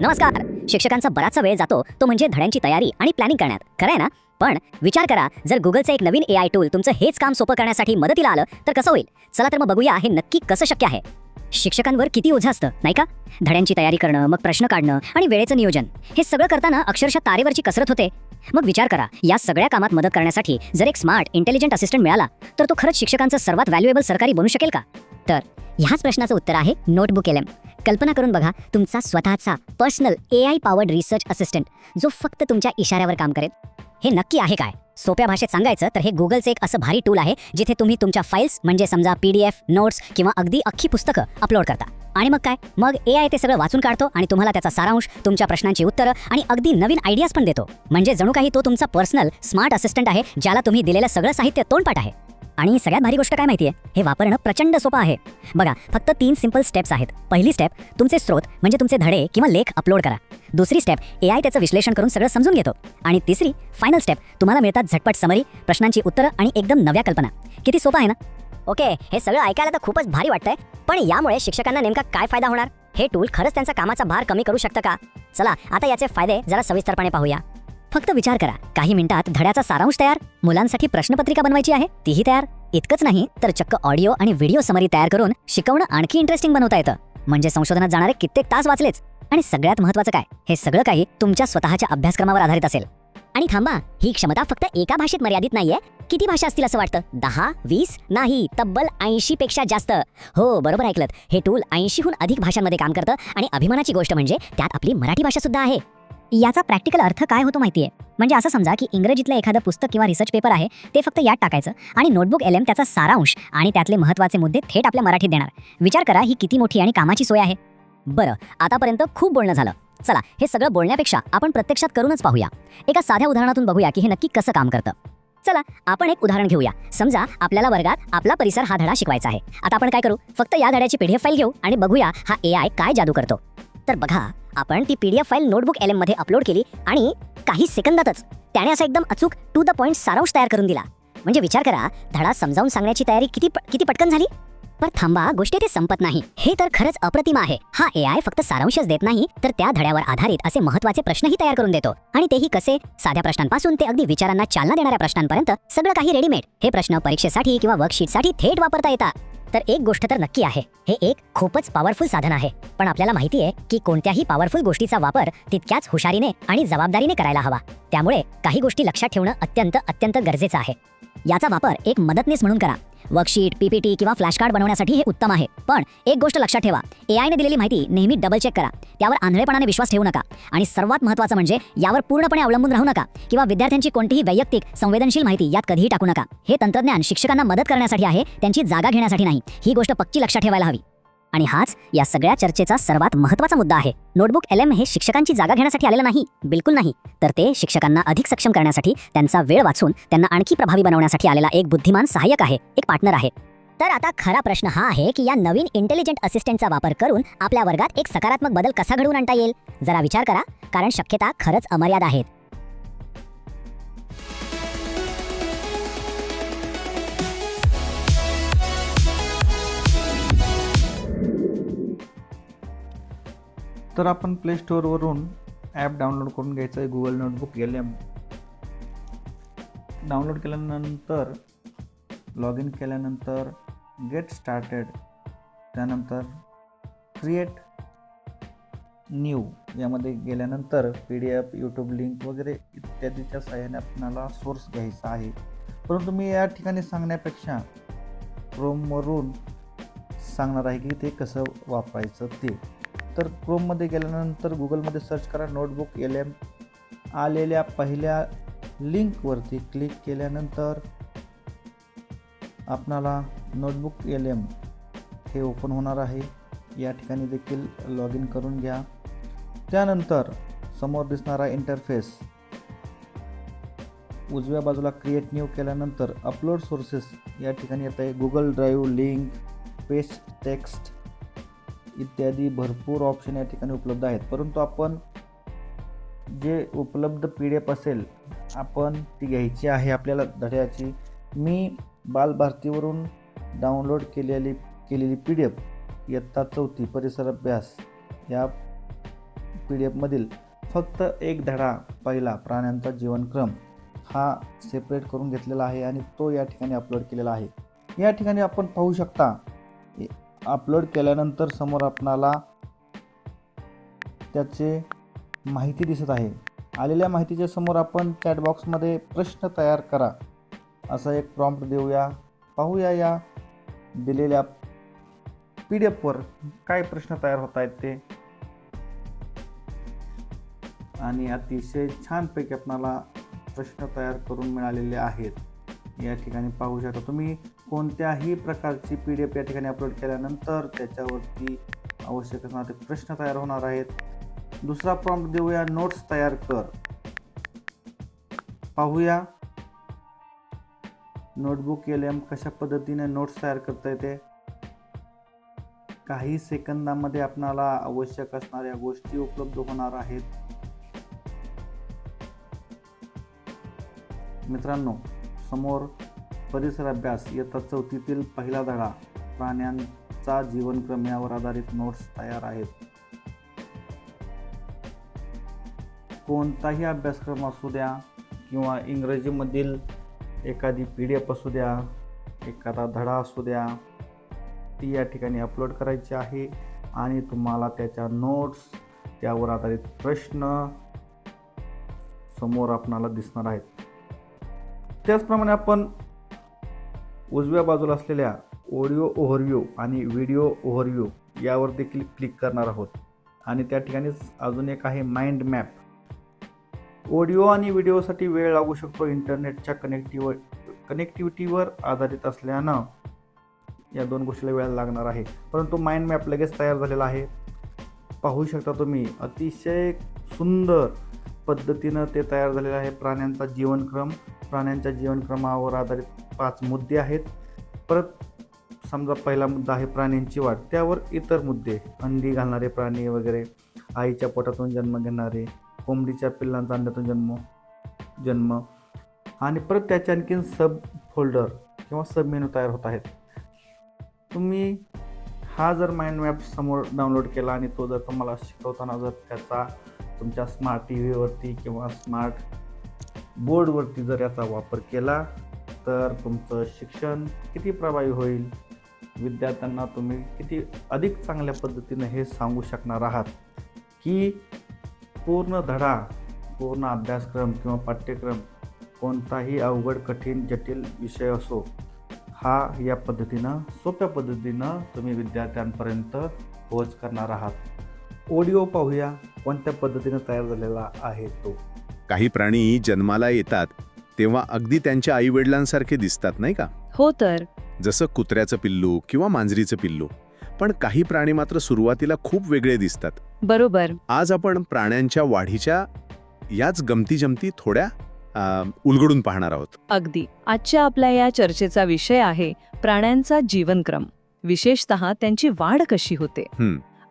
नमस्कार. शिक्षकांचा बराचसा वेळ जातो तो म्हणजे धड्यांची तयारी आणि प्लॅनिंग करण्यात. खरं आहे ना? पण विचार करा जर गुगलचं एक नवीन ए आय टूल तुमचं हेच काम सोपं करण्यासाठी मदतीला आलं तर कसं होईल? चला तर मग बघूया हे नक्की कसं शक्य आहे. शिक्षकांवर किती ओझं असतं नाही का? धड्यांची तयारी करणं मग प्रश्न काढणं आणि वेळेचं नियोजन. हे सगळं करताना अक्षरशः तारेवरची कसरत होते. मग विचार करा या सगळ्या कामात मदत करण्यासाठी जर एक स्मार्ट इंटेलिजंट असिस्टंट मिळाला तर तो खरंच शिक्षकांचं सर्वात व्हॅल्युएबल सरकारी बनू शकेल का? तर ह्याच प्रश्नाचं उत्तर आहे नोटबुक एल कल्पना करून बघा तुमचा स्वतःचा personal A I powered research assistant जो फक्त तुमच्या इशाऱ्यावर काम करेल. हे नक्की आहे काय? सोप्या भाषेत सांगायचं तर हे गुगलचं एक असं भारी टूल आहे जिथे तुम्ही तुमच्या फाईल्स म्हणजे समजा पी डी एफ नोट्स किंवा अगदी अख्खी पुस्तकं अपलोड करता. आणि मग काय? मग ए आय ते सगळं वाचून काढतो आणि तुम्हाला त्याचा सारांश तुमच्या प्रश्नांची उत्तरं आणि अगदी नवीन आयडियाज पण देतो. म्हणजे जणू काही तो तुमचा पर्सनल स्मार्ट असिस्टंट आहे ज्याला तुम्ही दिलेलं सगळं साहित्य तोंडपाठ आहे. आणि सगळ्यात भारी गोष्ट काय माहितीये? हे वापरणं प्रचंड सोपं आहे. बघा फक्त तीन सिंपल स्टेप्स आहेत. पहिली स्टेप तुमचे स्रोत म्हणजे तुमचे धडे किंवा लेख अपलोड करा. दुसरी स्टेप ए आय त्याचं विश्लेषण करून सगळं समजून घेतो. आणि तिसरी फायनल स्टेप तुम्हाला मिळतात झटपट समरी प्रश्नांची उत्तरं आणि एकदम नव्या कल्पना. किती सोपं आहे ना? ओके हे सगळं ऐकायला तर खूपच भारी वाटतंय पण यामुळे शिक्षकांना नेमका काय फायदा होणार? हे टूल खरंच त्यांचा कामाचा भार कमी करू शकतं का? चला आता याचे फायदे जरा सविस्तरपणे पाहूया. फक्त विचार करा. काही मिनिटात धड्याचा सारांश तयार. मुलांसाठी प्रश्नपत्रिका बनवायची आहे. तीही तयार. इतकंच नाही तर चक्क ऑडिओ आणि व्हिडिओ समरी तयार करून शिकवणं आणखी इंटरेस्टिंग बनवता येतं. म्हणजे संशोधनात जाणारे कित्येक तास वाचलेच. आणि सगळ्यात महत्वाचं काय? हे सगळं काही तुमच्या स्वतःच्या अभ्यासक्रमावर आधारित असेल. आणि थांबा ही क्षमता फक्त एका भाषेत मर्यादित नाहीये. किती भाषा असतील असं वाटतं? दहा वीस? नाही तब्बल ऐंशी पेक्षा जास्त. हो बरोबर ऐकलं हे टूल ऐंशीहून अधिक भाषांमध्ये काम करतं. आणि अभिमानाची गोष्ट म्हणजे त्यात आपली मराठी भाषा सुद्धा आहे. याचा प्रॅक्टिकल अर्थ काय होतो माहितीये? म्हणजे असं समजा की इंग्रजीतलं एखादं पुस्तक किंवा रिसर्च पेपर आहे ते फक्त यात टाकायचं आणि नोटबुक एल एम त्याचा सारांश आणि त्यातले महत्त्वाचे मुद्दे थेट आपल्या मराठीत देणार. विचार करा ही किती मोठी आणि कामाची सोय आहे. बरं आतापर्यंत खूप बोलणं झालं. चला हे सगळं बोलण्यापेक्षा आपण प्रत्यक्षात करूनच पाहूया. एका साध्या उदाहरणातून बघूया की हे नक्की कसं काम करतं. चला आपण एक उदाहरण घेऊया. समजा आपल्याला वर्गात आपला परिसर हा धडा शिकवायचा आहे. आता आपण काय करू? फक्त या धड्याची पीडीएफ फाईल घेऊ आणि बघूया हा ए आय काय जादू करतो. तर बघा आपण ती पीडीएफ फाईल नोटबुक एलमध्ये अपलोड केली आणि काही सेकंदातच त्याने असा एकदम अचूक टू द पॉइंट सारांश तयार करून दिला. म्हणजे विचार करा धडा समजावून सांगण्याची तयारी किती किती पटकन झाली? पण थांबा गोष्टी ते संपत नाही. हे तर खरंच अप्रतिम आहे. हा ए आय फक्त सारांशच देत नाही तर त्या धड्यावर आधारित असे महत्त्वाचे प्रश्नही तयार करून देतो. आणि तेही कसे? साध्या प्रश्नांपासून ते अगदी विचारांना चालना देणाऱ्या प्रश्नांपर्यंत सगळं काही रेडीमेड हे प्रश्न परीक्षेसाठी किंवा वर्कशीटसाठी थेट वापरता येतात. तर एक गोष्ट तर नक्की आहे. हे एक खूपच पॉवरफुल साधन आहे. पण आपल्याला माहिती आहे की कोणत्याही पॉवरफुल गोष्टीचा वापर तितक्याच हुशारीने आणि जबाबदारीने करायला हवा. त्यामुळे काही गोष्टी लक्षात ठेवणं अत्यंत अत्यंत गरजेचं आहे. याचा वापर एक मदतनीस म्हणून करा. वर्कशीट पीपीटी किंवा फ्लॅश कार्ड बनवण्यासाठी हे उत्तम आहे. पण एक गोष्ट लक्षात ठेवा ए दिलेली माहिती नेहमी डबल चेक करा. त्यावर आंधळेपणाने विश्वास ठेवू नका. आणि सर्वात महत्त्वाचं म्हणजे यावर पूर्णपणे अवलंबून राहू नका किंवा विद्यार्थ्यांची कोणतीही वैयक्तिक संवेदनशील माहिती यात कधीही टाकू नका. हे तंत्रज्ञान शिक्षकांना मदत करण्यासाठी आहे त्यांची जागा घेण्यासाठी नाही. ही गोष्ट पक्की लक्षात ठेवायला हवी. आणि हाच या सगळ्या चर्चेचा सर्वात महत्त्वाचा मुद्दा आहे. नोटबुक एल एम हे शिक्षकांची जागा घेण्यासाठी आलेलं नाही बिलकुल नाही. तर ते शिक्षकांना अधिक सक्षम करण्यासाठी त्यांचा वेळ वाचून त्यांना आणखी प्रभावी बनवण्यासाठी आलेला एक बुद्धिमान सहाय्यक आहे एक पार्टनर आहे. तर आता खरा प्रश्न हा आहे की या नवीन इंटेलिजंट असिस्टंटचा वापर करून आपल्या वर्गात एक सकारात्मक बदल कसा घडवून आणता येईल? जरा विचार करा कारण शक्यता खरंच अमर्याद आहेत. तर आपण प्ले स्टोअरवरून ॲप डाउनलोड करून घ्यायचं आहे. Google notebook L M download केल्यानंतर लॉग इन केल्यानंतर गेट स्टार्टेड त्यानंतर क्रिएट न्यू यामध्ये गेल्यानंतर P D F YouTube link वगैरे इत्यादीच्या सहाय्याने आपल्याला सोर्स घ्यायचा आहे. परंतु मी या ठिकाणी सांगण्यापेक्षा क्रोमवरून सांगणार आहे की ते कसं वापरायचं ते. तर क्रोममध्ये गेल्यानंतर गुगलमध्ये सर्च करा नोटबुक एल एम आलेल्या पहिल्या लिंकवरती क्लिक केल्यानंतर आपणाला नोटबुक एल एम हे ओपन होणार आहे. या ठिकाणी देखील लॉग इन करून घ्या. त्यानंतर समोर दिसणारा इंटरफेस उजव्या बाजूला क्रिएट न्यू केल्यानंतर अपलोड सोर्सेस या ठिकाणी येत आहे. Google drive link paste text इत्यादी भरपूर ऑप्शन या ठिकाणी उपलब्ध आहेत. परंतु आपण जे उपलब्ध पी डी एफ असेल आपण ती घ्यायची आहे आपल्याला धड्याची. मी बालभारतीवरून डाउनलोड केलेली केलेली पी डी एफ इयत्ता चौथी परिसर अभ्यास या पी डी एफमधील फक्त एक धडा पहिला प्राण्यांचा जीवनक्रम हा सेपरेट करून घेतलेला आहे आणि तो या ठिकाणी अपलोड केलेला आहे. या ठिकाणी आपण पाहू शकता अपलोड केल्यानंतर समोर आपणाला त्याचे माहिती दिसत आहे. आलेल्या माहितीच्या समोर आपण चॅटबॉक्समध्ये प्रश्न तयार करा. असा एक प्रॉम्प्ट देऊया. पाहूया या दिलेल्या पी डी एफवर काय प्रश्न तयार होत आहेत ते. आणि अतिशय छानपैकी आपणाला प्रश्न तयार करून मिळालेले आहेत. या ठिकाणी पाहू शकता तुम्ही कोणत्याही प्रकारची पी डी एफ या ठिकाणी अपलोड केल्यानंतर त्याच्यावरती आवश्यक असणारे प्रश्न तयार होणार आहेत. दुसरा प्रॉम्प्ट देऊया नोट्स तयार कर. पाहूया. नोटबुक एल एम कशा पद्धतीने नोट्स तयार करता येते? काही सेकंदामध्ये आपणाला आवश्यक असणाऱ्या गोष्टी उपलब्ध होणार आहेत. मित्रांनो समोर परिसर अभ्यास इयत्ता चौथीतील पहिला धडा. प्राण्यांचा जीवनक्रम यावर आधारित नोट्स तयार आहेत. कोणताही अभ्यासक्रम असू द्या किंवा इंग्रजीमधील एखादी पी डी एफ असू द्या एखादा धडा असू द्या ती या ठिकाणी अपलोड करायची आहे आणि तुम्हाला त्याच्या नोट्स त्यावर आधारित प्रश्न समोर आपणाला दिसणार आहेत. त्याचप्रमाणे आपण उजव्या बाजूला असलेल्या ऑडिओ ओव्हरव्ह्यू आणि व्हिडिओ ओव्हरव्ह्यू यावर देखील क्लिक करणार आहोत. आणि त्या ठिकाणीच अजून एक आहे माइंड मॅप. ऑडिओ आणि व्हिडिओसाठी वेळ लागू शकतो इंटरनेटच्या कनेक्टिव कनेक्टिव्हिटीवर आधारित असल्यानं या दोन गोष्टीला वेळ लागणार आहे. परंतु माइंड मॅप लगेच तयार झालेला आहे. पाहू शकता तुम्ही अतिशय सुंदर पद्धतीनं ते तयार झालेलं आहे. प्राण्यांचा जीवनक्रम प्राण्यांच्या जीवनक्रमावर आधारित पाच मुद्दे आहेत. परत समजा पहिला मुद्दा आहे प्राण्यांची वाढ. त्यावर इतर मुद्दे अंडी घालणारे प्राणी वगैरे आईच्या पोटातून जन्म घेणारे कोंबडीच्या पिल्लांचा अंड्यातून जन्म जन्म आणि परत त्याचे आणखीन सब फोल्डर किंवा सब मेनू तयार होत आहेत. तुम्ही हा जर माइंड मॅप समोर डाउनलोड केला आणि तो जर तुम्हाला शिकवताना जर त्याचा तुमच्या स्मार्ट टी व्हीवरती किंवा स्मार्ट बोर्डवरती जर याचा वापर केला तर तुमचं शिक्षण किती प्रभावी होईल? विद्यार्थ्यांना तुम्ही किती अधिक चांगल्या पद्धतीने हे सांगू शकणार आहात? की पूर्ण धडा पूर्ण अभ्यासक्रम किंवा पाठ्यक्रम कोणताही अवघड कठीण जटिल विषय असो हा या पद्धतीनं सोप्या पद्धतीनं तुम्ही विद्यार्थ्यांपर्यंत पोहोच करणार आहात. ऑडिओ पाहूया कोणत्या पद्धतीनं तयार झालेला आहे तो. काही प्राणी जन्माला येतात तेव्हा अगदी त्यांच्या आईवडिलांसारखे दिसतात नाही का? हो तर. जसं कुत्र्याचं पिल्लू किंवा मांजरीचं पिल्लू. पण काही प्राणी मात्र सुरुवातीला खूप वेगळे दिसतात. बरोबर. आज आपण प्राण्यांच्या वाढीच्या याच गमती जमती थोड्या उलगडून पाहणार आहोत. अगदी. आजच्या आपल्या या चर्चेचा विषय आहे प्राण्यांचा जीवनक्रम. विशेषत त्यांची वाढ कशी होते.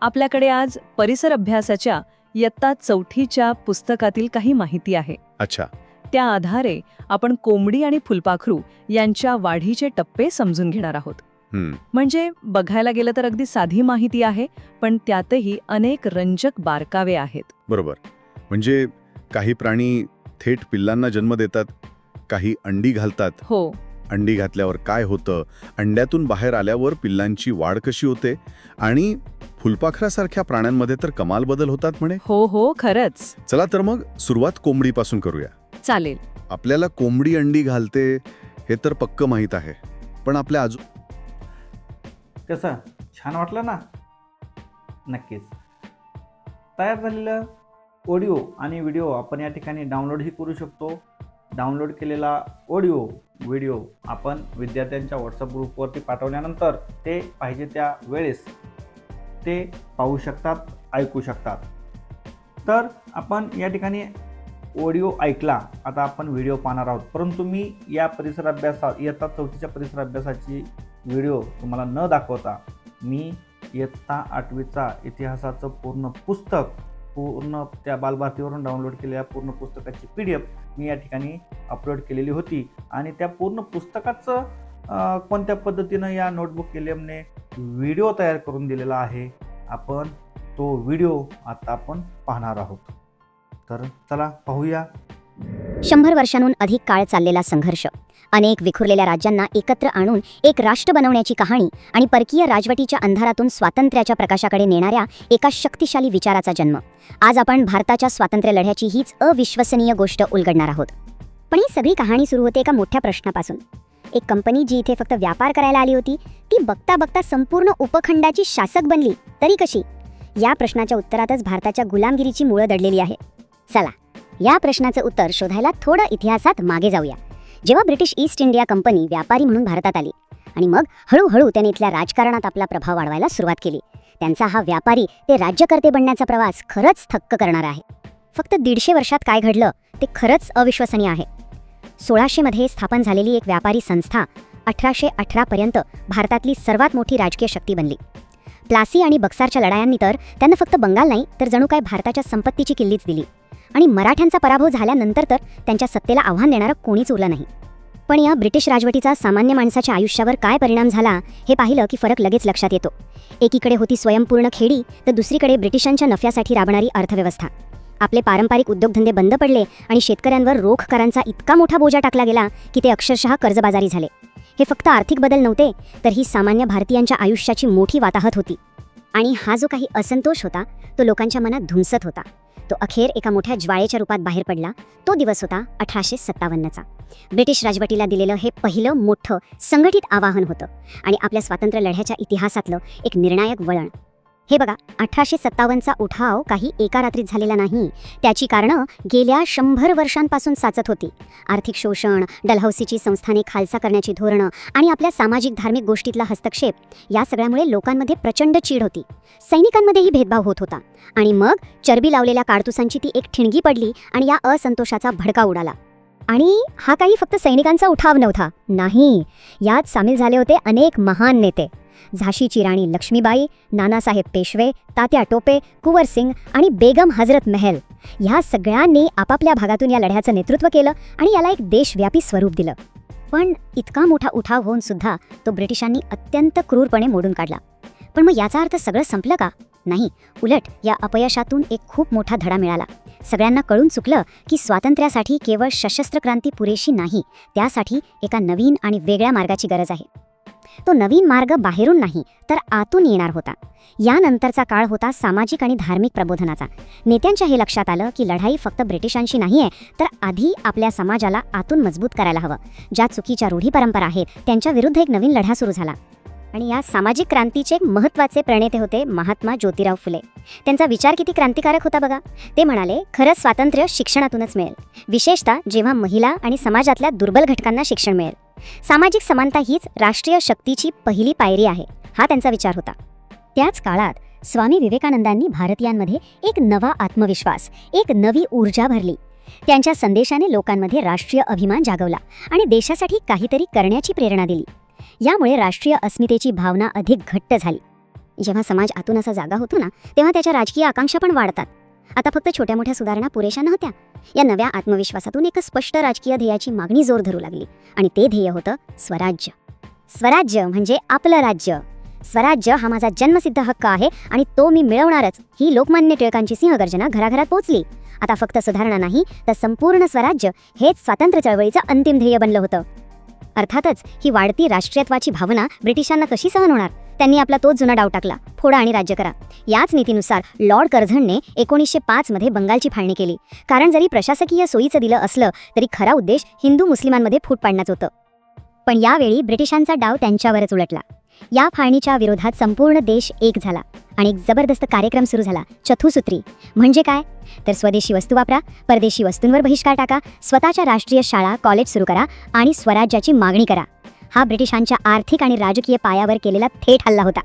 आपल्याकडे आज परिसर अभ्यासाच्या इयत्ता चौथीच्या पुस्तकातील काही माहिती आहे. अच्छा. त्या आधारे आपण कोंबडी आणि फुलपाखरू यांच्या वाढीचे टप्पे समजून घेणार आहोत. म्हणजे बघायला गेलं तर अगदी साधी माहिती आहे पण त्यातही अनेक रंजक बारकावे आहेत. बरोबर. म्हणजे काही प्राणी थेट पिल्लांना जन्म देतात काही अंडी घालतात. हो. अंडी घातल्यावर काय होतं? अंड्यातून बाहेर आल्यावर पिल्लांची वाढ कशी होते? आणि फुलपाखरासारख्या प्राण्यांमध्ये तर कमाल बदल होतात म्हणे? हो हो खरंच. चला तर मग सुरुवात कोंबडीपासून करूया. चालेल. आपल्याला कोंबडी अंडी घालते हे तर पक्क माहीत आहे. पण आपल्या आजू कसं? छान वाटलं ना? नक्कीच. तयार झालेलं ऑडिओ आणि व्हिडिओ आपण या ठिकाणी डाउनलोडही करू शकतो. डाउनलोड केलेला ऑडिओ व्हिडिओ आपण विद्यार्थ्यांच्या व्हॉट्सअप ग्रुपवरती पाठवल्यानंतर ते पाहिजे त्या वेळेस ते पाहू शकतात ऐकू शकतात. तर आपण या ठिकाणी ऑडिओ ऐकला आता आपण व्हिडिओ पाहणार आहोत. परंतु मी या परिसर अभ्यासात इयत्ता चौथीच्या परिसर अभ्यासाची व्हिडिओ तुम्हाला न दाखवता मी इयत्ता आठवीचा इतिहासाचं पूर्ण पुस्तक पूर्ण त्या बालभारतीवरून डाउनलोड केलेल्या पूर्ण पुस्तकाची पी डी एफ मी या ठिकाणी अपलोड केलेली होती. आणि त्या पूर्ण पुस्तकाचं कोणत्या पद्धतीनं या नोटबुक एल एमने व्हिडिओ तयार करून दिलेला आहे आपण तो व्हिडिओ आता आपण पाहणार आहोत. तर चला पाहूया. शंभर वर्षांहून अधिक काळ चाललेला संघर्ष. अनेक विखुरलेल्या राज्यांना एकत्र आणून एक राष्ट्र बनवण्याची कहाणी आणि परकीय राजवटीच्या अंधारातून स्वातंत्र्याच्या प्रकाशाकडे नेणाऱ्या एका शक्तिशाली विचाराचा जन्म. आज आपण भारताच्या स्वातंत्र्य लढ्याची हीच अविश्वसनीय गोष्ट उलगडणार आहोत. पण ही सगळी कहाणी सुरू होते एका मोठ्या प्रश्नापासून. एक कंपनी जी इथे फक्त व्यापार करायला आली होती ती बघता बघता संपूर्ण उपखंडाची शासक बनली. तरी कशी? या प्रश्नाच्या उत्तरातच भारताच्या गुलामगिरीची मुळं दडलेली आहे. चला या प्रश्नाचं उत्तर शोधायला थोडं इतिहासात मागे जाऊया. जेव्हा ब्रिटिश ईस्ट इंडिया कंपनी व्यापारी म्हणून भारतात आली आणि मग हळूहळू त्याने इथल्या राजकारणात आपला प्रभाव वाढवायला सुरुवात केली त्यांचा हा व्यापारी ते राज्यकर्ते बनण्याचा प्रवास खरंच थक्क करणार आहे. फक्त दीडशे वर्षात काय घडलं ते खरंच अविश्वसनीय आहे. सोळाशेमध्ये स्थापन झालेली एक व्यापारी संस्था अठराशे अठरापर्यंत भारतातली सर्वात मोठी राजकीय शक्ती बनली. प्लासी आणि बक्सारच्या लढायांनी तर त्यांना फक्त बंगाल नाही तर जणू काय भारताच्या संपत्तीची किल्लीच दिली. आणि मराठ्यांचा पराभव झाल्यानंतर तर त्यांच्या सत्तेला आव्हान देणारं कोणीच उरलं नाही. पण या ब्रिटिश राजवटीचा सामान्य माणसाच्या आयुष्यावर काय परिणाम झाला हे पाहिलं की फरक लगेच लक्षात येतो. एकीकडे होती स्वयंपूर्ण खेडी तर दुसरीकडे ब्रिटिशांच्या नफ्यासाठी राबणारी अर्थव्यवस्था. आपले पारंपरिक उद्योगधंदे बंद पडले आणि शेतकऱ्यांवर रोख करांचा इतका मोठा बोजा टाकला गेला की ते अक्षरशः कर्जबाजारी झाले. हे फक्त आर्थिक बदल नव्हते तर ही सामान्य भारतीयांच्या आयुष्याची मोठी वाताहत होती. आणि हा जो काही असंतोष होता तो लोकांच्या मनात धुमसत होता. तो अखेर एका मोठ्या ज्वाळेच्या रूपात बाहेर पडला. तो दिवस होता अठराशे सत्तावन्नचा. ब्रिटिश राजवटीला दिलेलं हे पहिलं मोठं संघटित आवाहन होतं आणि आपल्या स्वातंत्र्य लढ्याच्या इतिहासातलं एक निर्णायक वळण. हे बघा अठराशे सत्तावन्नचा उठाव काही एका रात्रीत झालेला नाही. त्याची कारणं गेल्या शंभर वर्षांपासून साचत होती. आर्थिक शोषण डलहौसीची संस्थाने खालसा करण्याची धोरणं आणि आपल्या सामाजिक धार्मिक गोष्टीतला हस्तक्षेप या सगळ्यामुळे लोकांमध्ये प्रचंड चीड होती. सैनिकांमध्येही भेदभाव होत होता. आणि मग चरबी लावलेल्या काडतुसांची ती एक ठिणगी पडली आणि या असंतोषाचा भडका उडाला. आणि हा काही फक्त सैनिकांचा उठाव नव्हता. नाही. यात सामील झाले होते अनेक महान नेते. झाशीची राणी लक्ष्मीबाई नानासाहेब पेशवे तात्या टोपे कुवर सिंग आणि बेगम हजरत महल ह्या सगळ्यांनी आपापल्या भागातून या लढ्याचं नेतृत्व केलं आणि याला एक देशव्यापी स्वरूप दिलं. पण इतका मोठा उठाव होऊन सुद्धा तो ब्रिटिशांनी अत्यंत क्रूरपणे मोडून काढला. पण मग याचा अर्थ सगळं संपलं का? नाही. उलट या अपयशातून एक खूप मोठा धडा मिळाला. सगळ्यांना कळून चुकलं की स्वातंत्र्यासाठी केवळ सशस्त्र क्रांती पुरेशी नाही त्यासाठी एका नवीन आणि वेगळ्या मार्गाची गरज आहे. तो नवीन मार्ग बाहेरून नाही तर आतून येणार होता. यानंतरचा काळ होता सामाजिक आणि धार्मिक प्रबोधनाचा. नेत्यांच्या हे लक्षात आलं की लढाई फक्त ब्रिटिशांशी नाही आहे तर आधी आपल्या समाजाला आतून मजबूत करायला हवं. ज्या चुकीच्या रूढी परंपरा आहेत त्यांच्या विरुद्ध एक नवीन लढा सुरू झाला. आणि या सामाजिक क्रांतीचे एक महत्त्वाचे प्रणेते होते महात्मा ज्योतिराव फुले. त्यांचा विचार किती क्रांतिकारक होता बघा. ते म्हणाले खरं स्वातंत्र्य शिक्षणातूनच मिळेल. विशेषतः जेव्हा महिला आणि समाजातल्या दुर्बल घटकांना शिक्षण मिळेल. सामाजिक समानता हीच राष्ट्रीय शक्तीची पहिली पायरी आहे हा त्यांचा विचार होता. त्याच काळात स्वामी विवेकानंदांनी भारतीयांमध्ये एक नवा आत्मविश्वास एक नवी ऊर्जा भरली. त्यांच्या संदेशाने लोकांमध्ये राष्ट्रीय अभिमान जागवला आणि देशासाठी काहीतरी करण्याची प्रेरणा दिली. यामुळे राष्ट्रीय अस्मितेची भावना अधिक घट्ट झाली. जेव्हा समाज आतून असा जागा होतो ना तेव्हा त्याच्या राजकीय आकांक्षा पण वाढतात. आता फक्त छोट्या मोठ्या सुधारणा पुरेशा नव्हत्या. या नव्या आत्मविश्वासातून एक स्पष्ट राजकीय ध्येयाची मागणी जोर धरू लागली. आणि ते ध्येय होतं स्वराज्य. स्वराज्य म्हणजे आपलं राज्य. स्वराज्य हा माझा जन्मसिद्ध हक्क आहे आणि तो मी मिळवणारच. ही लोकमान्य टिळकांची सिंहगर्जना घराघरात पोहोचली आता फक्त सुधारणा नाही तर संपूर्ण स्वराज्य हेच स्वातंत्र्य चळवळीचं अंतिम ध्येय बनलं होतं. अर्थातच ही वाढती राष्ट्रीयत्वाची भावना ब्रिटिशांना कशी सहन होणार? त्यांनी आपला तोच जुना डाव टाकला. फोडा आणि राज्य करा. याच नीतीनुसार लॉर्ड कर्झनने एकोणीसशे पाचमध्ये बंगालची फाळणी केली. कारण जरी प्रशासकीय सोयीचं दिलं असलं तरी खरा उद्देश हिंदू मुस्लिमांमध्ये फूट पाडण्याचं होतं. पण यावेळी ब्रिटिशांचा डाव त्यांच्यावरच उलटला. या फाळणीच्या विरोधात संपूर्ण देश एक झाला आणि एक जबरदस्त कार्यक्रम सुरू झाला. चथुसूत्री. म्हणजे काय? तर स्वदेशी वस्तू वापरा परदेशी वस्तूंवर बहिष्कार टाका स्वतःच्या राष्ट्रीय शाळा कॉलेज सुरू करा आणि स्वराज्याची मागणी करा. हा ब्रिटिशांच्या आर्थिक आणि राजकीय पायावर केलेला थेट हल्ला होता.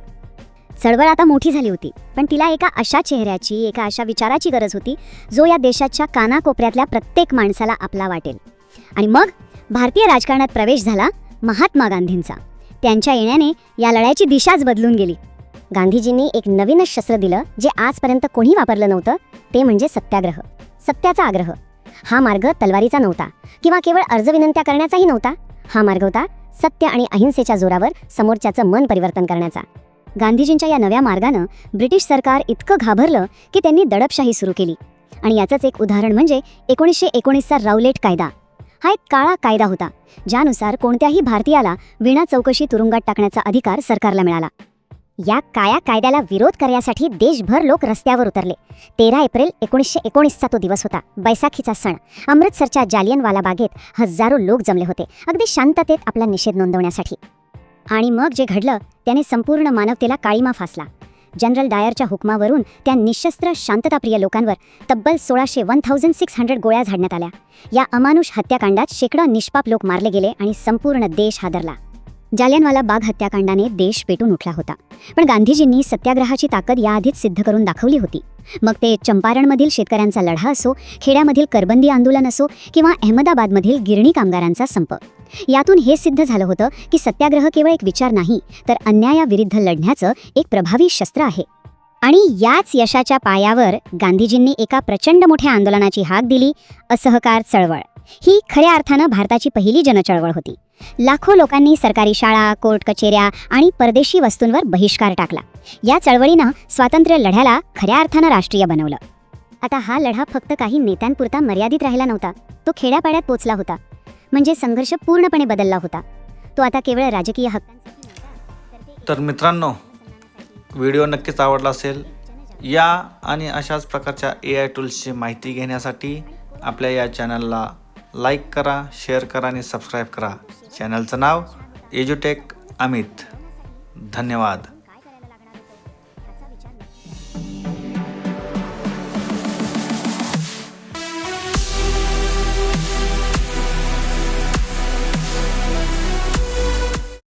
चळवळ आता मोठी झाली होती पण तिला एका अशा चेहऱ्याची एका अशा विचाराची गरज होती जो या देशाच्या कानाकोपऱ्यातल्या प्रत्येक माणसाला आपला वाटेल. आणि मग भारतीय राजकारणात प्रवेश झाला महात्मा गांधींचा. त्यांच्या येण्याने या लढ्याची दिशाच बदलून गेली. गांधीजींनी एक नवीनच शस्त्र दिलं जे आजपर्यंत कोणी वापरलं नव्हतं ते म्हणजे सत्याग्रह. सत्याचा आग्रह. हा मार्ग तलवारीचा नव्हता किंवा केवळ अर्ज विनंत्या करण्याचाही नव्हता. हा मार्ग होता सत्य आणि अहिंसेच्या जोरावर समोरच्याचं मन परिवर्तन करण्याचा. गांधीजींच्या या नव्या मार्गानं ब्रिटिश सरकार इतकं घाबरलं की त्यांनी दडपशाही सुरू केली. आणि याचंच एक उदाहरण म्हणजे एकोणीसशे एकोणीसचा रावलेट कायदा. हा एक काळा कायदा होता ज्यानुसार कोणत्याही भारतीयाला विना चौकशी तुरुंगात टाकण्याचा अधिकार सरकारला मिळाला. या काळ्या कायद्याला विरोध करण्यासाठी देशभर लोक रस्त्यावर उतरले. तेरा एप्रिल एकोणीसशे एकोणीसचा तो दिवस होता. बैसाखीचा सण. अमृतसरच्या जालियनवाला बागेत हजारो लोक जमले होते. अगदी शांततेत आपला निषेध नोंदवण्यासाठी. आणि मग जे घडलं त्याने संपूर्ण मानवतेला काळीमा फासला. जनरल डायरच्या हुकमावरून त्या निशस्त्र शांतताप्रिय लोकांवर तब्बल सोळाशे वन थाउजंड सिक्स हंड्रेड गोळ्या झाडण्यात आल्या. या अमानुष हत्याकांडात शेकडो निष्पाप लोक मारले गेले आणि संपूर्ण देश हादरला. जालियनवाला बाग हत्याकांडाने देश पेटून उठला होता. पण गांधीजींनी सत्याग्रहाची ताकद याआधीच सिद्ध करून दाखवली होती. मग ते चंपारणमधील शेतकऱ्यांचा लढा असो खेड्यामधील करबंदी आंदोलन असो किंवा अहमदाबादमधील गिरणी कामगारांचा संप. यातून हे सिद्ध झालं होतं की सत्याग्रह केवळ एक विचार नाही तर अन्यायाविरुद्ध लढण्याचं एक प्रभावी शस्त्र आहे. आणि याच यशाच्या पायावर गांधीजींनी एका प्रचंड मोठ्या आंदोलनाची हाक दिली असहकार चळवळ. ही खऱ्या अर्थानं भारताची पहिली जनचळवळ होती. लाखो लोकांनी सरकारी शाळा कोर्ट कचेऱ्या आणि परदेशी वस्तूंवर बहिष्कार टाकला. या चळवळीनं स्वातंत्र्य लढ्याला खऱ्या अर्थानं राष्ट्रीय बनवलं. आता हा लढा फक्त काही नेत्यांपुरता मर्यादित राहिला नव्हता. तो खेड्यापाड्यात पोचला होता. म्हणजे संघर्ष पूर्णपणे बदलला होता. तो आता केवळ राजकीय हक्क तर मित्रांनो व्हिडिओ नक्कीच आवडला असेल. या आणि अशाच प्रकारच्या ए आय टूल्सची माहिती घेण्यासाठी आपल्या या चॅनलला लाईक करा शेअर करा आणि सबस्क्राईब करा. चॅनलचं नाव एज्युटेक अमित धन्यवाद.